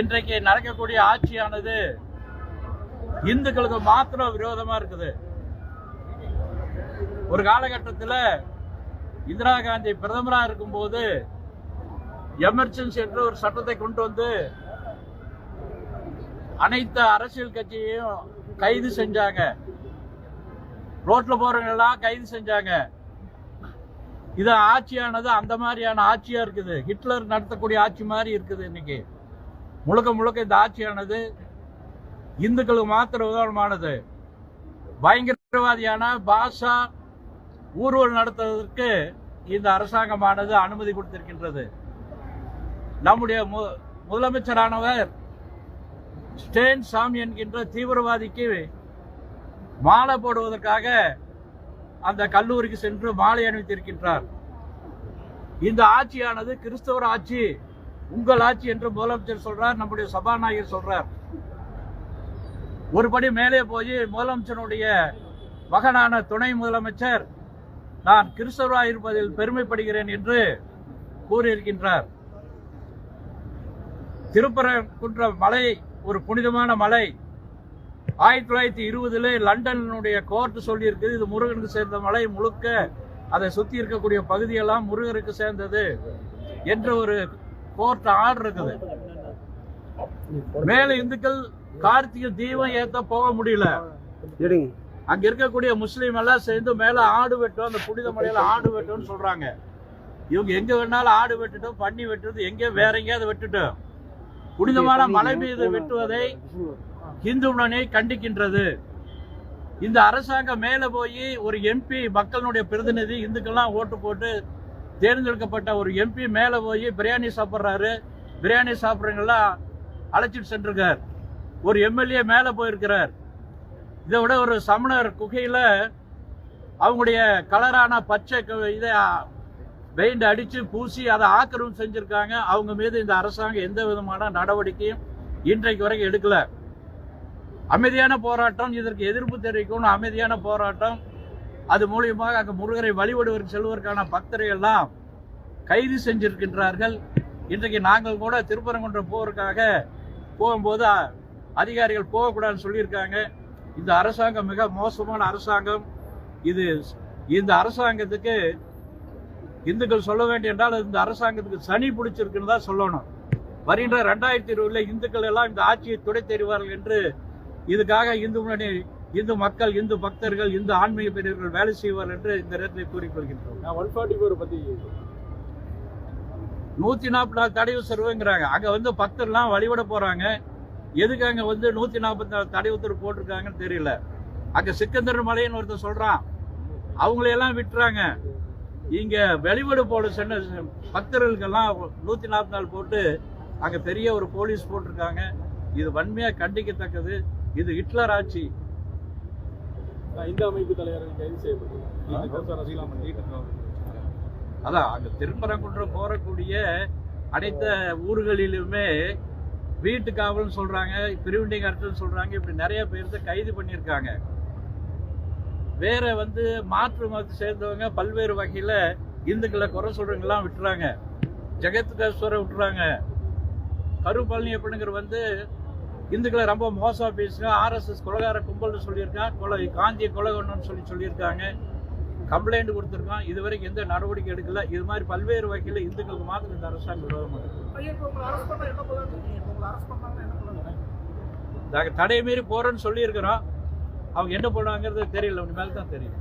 இன்றைக்கு நடக்கக்கூடிய ஆட்சியானது இந்துக்களுக்கு மாத்திரம் விரோதமா இருக்குது. ஒரு காலகட்டத்தில் இந்திரா காந்தி பிரதமராக இருக்கும்போது எமர்ஜென்சி என்று ஒரு சட்டத்தை கொண்டு வந்து அனைத்து அரசியல் கட்சியையும் கைது செஞ்சாங்க. ரோட்ல போறவங்க எல்லாம் கைது செஞ்சாங்க. இது ஆட்சியானது அந்த மாதிரியான ஆட்சியாக இருக்குது. ஹிட்லர் நடத்தக்கூடிய ஆட்சி மாதிரி இருக்குது இன்னைக்கு. முழுக்க முழுக்க இந்த ஆட்சியானது இந்துக்களுக்கு மாத்திர உதாரணமானது. பயங்கரவாதியான பாஷா ஊர்வல் நடத்துவதற்கு இந்த அரசாங்கமானது அனுமதி கொடுத்திருக்கின்றது. நம்முடைய மு- முதலமைச்சரானவர் ஸ்டேன் சாமி என்கின்ற தீவிரவாதிக்கு மாலை போடுவதற்காக அந்த கல்லூரிக்கு சென்று மாலை அணிவித்திருக்கின்றார். இந்த ஆட்சியானது கிறிஸ்தவர் ஆட்சி உங்கள் ஆட்சி என்று முதலமைச்சர் சொல்றார் நம்முடைய சபாநாயகர் சொல்றார். ஒருபடி மேலே போய் முதலமைச்சருடைய மகனான துணை முதலமைச்சர் நான் கிறிஸ்தவராக இருப்பதில் பெருமைப்படுகிறேன் என்று கூறியிருக்கின்றார். திருப்பரங்குன்ற மலை ஒரு புனிதமான மலை ஆயிரத்தி தொள்ளாயிரத்தி இருபதுல லண்டனுடைய கோர்ட் சொல்லியிருக்குது இது முருகனுக்கு சேர்ந்த மலை முழுக்க அதை சுத்தி இருக்கக்கூடிய பகுதியெல்லாம் முருகருக்கு சேர்ந்தது என்ற ஒரு கோர்ட் ஆர்டர் இருக்குது. மேல இந்துக்கள் கார்த்திகை தீபம் ஏத்த போக முடியல. அங்க இருக்கக்கூடிய முஸ்லீம் எல்லாம் சேர்ந்து மேல ஆடு வெட்டும் அந்த புனித மலையில ஆடு வெட்டும்னு சொல்றாங்க. இவங்க எங்க வேணாலும் ஆடு வெட்டுட்டும் பண்ணி வெட்டுறது எங்க வேற எங்கேயாவது வெட்டுட்டும். புனிதமான மலை மீது வெட்டுவதை இந்து முன்னணி கண்டிக்கின்றது. இந்த அரசாங்கம் மேலே போய் ஒரு எம்பி மக்களுடைய பிரதிநிதி இந்துக்கள்லாம் ஓட்டு போட்டு தேர்ந்தெடுக்கப்பட்ட ஒரு எம்பி மேலே போய் பிரியாணி சாப்பிட்றாரு. பிரியாணி சாப்பிட்றவங்கெல்லாம் அழைச்சிட்டு சென்றிருக்கார். ஒரு எம்எல்ஏ மேலே போயிருக்கிறார். இதை விட ஒரு சமணர் குகையில் அவங்களுடைய கலரான பச்சை இதை பெயிண்ட் அடித்து பூசி அதை ஆக்கிரமிப்பு செஞ்சுருக்காங்க. அவங்க மீது இந்த அரசாங்கம் எந்த விதமான நடவடிக்கையும் இன்றைக்கு வரைக்கும் எடுக்கலை. அமைதியான போராட்டம் இதற்கு எதிர்ப்பு தெரிவிக்கணும் அமைதியான போராட்டம். அது மூலியமாக அங்கே முருகரை வழிபடுவதற்கு செல்வதற்கான பக்தரை எல்லாம் கைது செஞ்சிருக்கின்றார்கள். இன்றைக்கு நாங்கள் கூட திருப்பரங்குன்றம் போவதற்காக போகும்போது அதிகாரிகள் போகக்கூடாதுன்னு சொல்லியிருக்காங்க. இந்த அரசாங்கம் மிக மோசமான அரசாங்கம். இது இந்த அரசாங்கத்துக்கு இந்துக்கள் சொல்ல வேண்டும் என்றால் இந்த அரசாங்கத்துக்கு சனி பிடிச்சிருக்குன்னு தான் சொல்லணும். வருகின்ற ரெண்டாயிரத்தி இருபதுல இந்துக்கள் எல்லாம் இந்த ஆட்சியை துடை தெரிவார்கள் என்று இதுக்காக இந்து முன்னணி இந்து மக்கள் இந்து பக்தர்கள் இந்து ஆன்மீக பிரிவர்கள் வேலை செய்வார்கள் என்று இந்த நேரத்தில் கூறிக்கொள்கின்றோம். நான் ஒன் ஃபார்ட்டி ஃபோர் பத்தி நூத்தி நாற்பது நாள் தடை உத்தரவுங்கிறாங்க. அங்க வந்து பக்தர்லாம் வழிபட போறாங்க. எதுக்கு அங்க வந்து நூத்தி நாற்பத்தி நாலு தடை உத்தரவு போட்டிருக்காங்கன்னு தெரியல. அங்க சிக்கந்தர் மலைன்னு ஒருத்தர் சொல்றான். அவங்களையெல்லாம் விட்டுறாங்க. இங்க வெளிவடு போட சென்ன பக்தர்களுக்கெல்லாம் நூத்தி நாற்பத்தி நாலு போட்டு அங்க பெரிய ஒரு போலீஸ் போட்டிருக்காங்க. இது வன்மையா கண்டிக்கத்தக்கது. இது ஹிட்லர் ஆட்சி. இந்த அமைப்பு தலைவர்கள் கைது செய்யப்பட்டு ரசீலாமன் அதான் அங்க திருப்பரங்குன்றம் போறக்கூடிய அனைத்து ஊர்களிலுமே வீட்டு காவல்னு சொல்றாங்க அரசுன்னு சொல்றாங்க இப்படி நிறைய பேர்த்த கைது பண்ணியிருக்காங்க. வேற வந்து மாற்று மதத்தை சேர்ந்தவங்க பல்வேறு வகையில இந்துக்களை குறை சொல்றவங்கலாம் விட்டுறாங்க. ஜெகத்கேஸ்வரை விட்டுறாங்க. கரு பழனியப்பனுங்கிற வந்து இந்துக்களை ரொம்ப மோசமாக பேசுங்க ஆர்எஸ்எஸ் கொலகார கும்பல்னு சொல்லியிருக்கான் கொலை காந்தியை கொலை பண்ணணும்னு சொல்லி சொல்லியிருக்காங்க. கம்ப்ளைண்ட் கொடுத்துருக்கான். இது வரைக்கும் எந்த நடவடிக்கை எடுக்கல. இது மாதிரி பல்வேறு வகையில் இந்துக்களுக்கு மாத்திரம் இந்த அரசாங்கம் விரோதமாக நாங்கள் தடை மீறி போகிறோன்னு சொல்லியிருக்கிறோம். அவங்க என்ன பண்ணுவாங்கிறது தெரியல. உங்க மேல தான் தெரியும்.